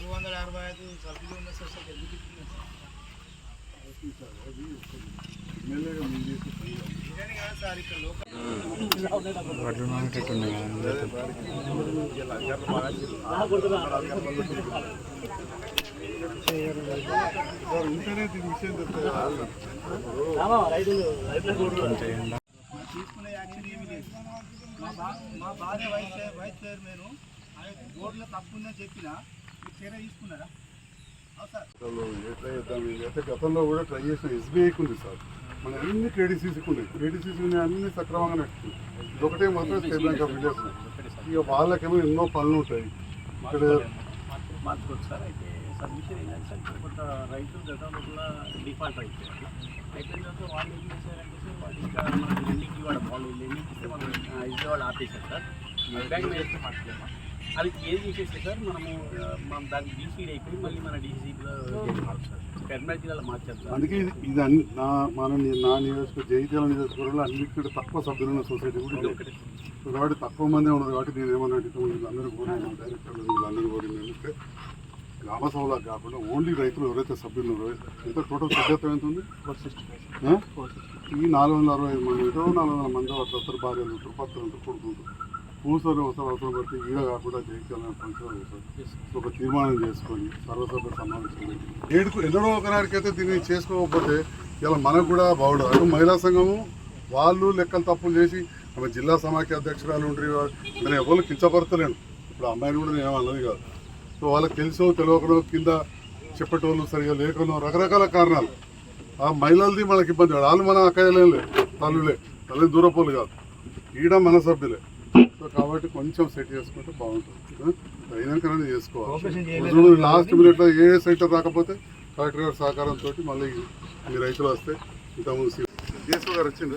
నాలుగు వందల అరవై ఐదు సభ్యులు ఉన్న సార్? సార్ ఎందుకు లోకల్ సార్ తీసుకునే యాక్షన్ ఏమి లేదు మా బా మా భార్య వైస్ వైస్ చైర్మన్ ఆయన బోర్డులో తప్పు ఉందని చెప్పినా గతంలో కూడా ట్రై చేసిన ఎస్బీఐకి ఉంది సార్. మన అన్ని క్రెడిసీసీకి ఉన్నాయి. క్రెడిసీసీ ఉన్నాయి అన్ని సక్రమంగా నడుస్తుంది ఒకటే మాత్రం స్టేట్ బ్యాంక్ ఆఫ్ ఇండియా. ఇక వాళ్ళకేమో ఎన్నో పనులు ఉంటాయి. ఇక్కడ సబ్మిషన్ ఏంటంటే కొంత రైతులు గతంలో కూడా డిఫాల్ట్ అయిపోయారు. అయిపోయిన తర్వాత వాళ్ళు ఏం చేశారంటే సార్ వాళ్ళు ఇంకా మనకి లెండింగ్ ఇవ్వడం వాళ్ళు లెండింగ్ ఇస్తే మనం ఇచ్చే వాళ్ళు ఆపేశారు సార్. అది ఏం చేసేస్తే సార్ మనము మనం దాన్ని డీసీడ్ అయిపోయి మళ్ళీ మన డీసీలో జిల్లాలో సార్. అందుకే ఇది అన్ని నా మన నా నియోజక జైత్యాల నియోజకవర్గంలో అన్నిటికంటే తక్కువ సభ్యులున్న సొసైటీ కూడా ఇది. ఒకటి. సో కాబట్టి తక్కువ మందే ఉన్నారు కాబట్టి నేను ఏమన్నా అంటే వీళ్ళందరూ కోరిన డైరెక్టర్లు వీళ్ళందరూ కోరిన ఏంటంటే గ్రామ సభలకు కాకుండా ఓన్లీ రైతులు ఎవరైతే సభ్యులు ఉన్నారో ఎంత టోటల్ సభ్యత్వం ఎంత ఉంది? ఈ నాలుగు వందల అరవై ఐదు మంది అయితే నాలుగు వందల మంది అట్లా వస్తారు భార్యలు ఉంటారు భర్తలు ఉంటారు కొడుకుంటారు కూర్చొని అవసరం అవసరం పడితే ఈడ కాకుండా జయించాలని పంచాలి సార్. ఒక తీర్మానం చేసుకొని సర్వసభ్య సమావేశం. ఏడుకు ఎన్నడో ఒకనాడికైతే దీన్ని చేసుకోకపోతే ఇలా మనకు కూడా బాగుండదు. అటు మహిళా సంఘము వాళ్ళు లెక్కలు తప్పులు చేసి ఆమె జిల్లా సమాఖ్య అధ్యక్షురాలు ఉంటారు నేను ఎవరు కించపడతలేను ఇప్పుడు అమ్మాయిని కూడా నేను ఏమన్నది కాదు. సో వాళ్ళకి తెలుసో తెలియకనో కింద చెప్పేటోళ్ళు సరిగా లేకనో రకరకాల కారణాలు. ఆ మహిళలది మనకి ఇబ్బంది కాదు. వాళ్ళు మన అక్కయ్యలేం లేదు తల్లులే. తల్లి దూరపోలు కాదు. ఈడ మన సభ్యులే. సో కాబట్టి కొంచెం సెట్ చేసుకుంటే బాగుంటుంది. అయినాకనే చేసుకోవాలి. లాస్ట్ మినిట్లో ఏ సెంటర్ రాకపోతే కలెక్టర్ గారి సహకారంతో మళ్ళీ మీ రైతులు వస్తే ఇంతకుముందు డిఎస్ఓ గారు వచ్చింది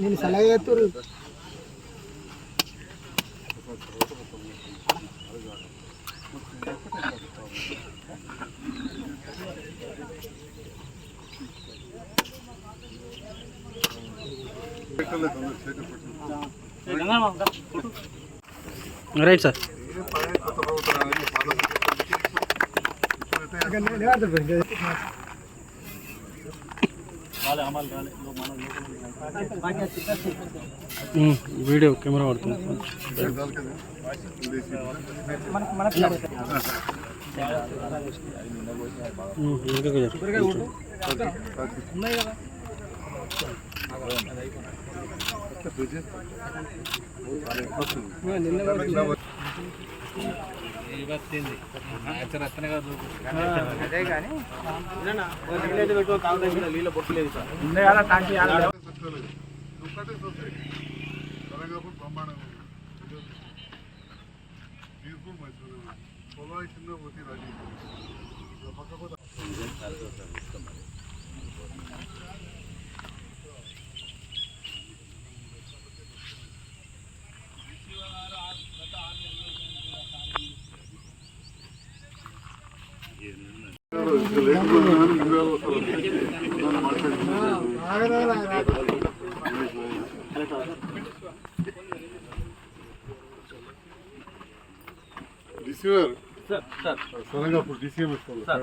నేను సలహా చేస్తారు రైట్ సార్. ఏ వీడియో కెమెరా వాడుతుంది చాలు అదే కానీ నీళ్ళ బొట్టలేదు సార్ పొలాయి పోతే రాజీ పక్క పోతే రిసీవర్ సార్ సార్ సడన్గా అప్పుడు డిసిఎం ఇస్తాను సార్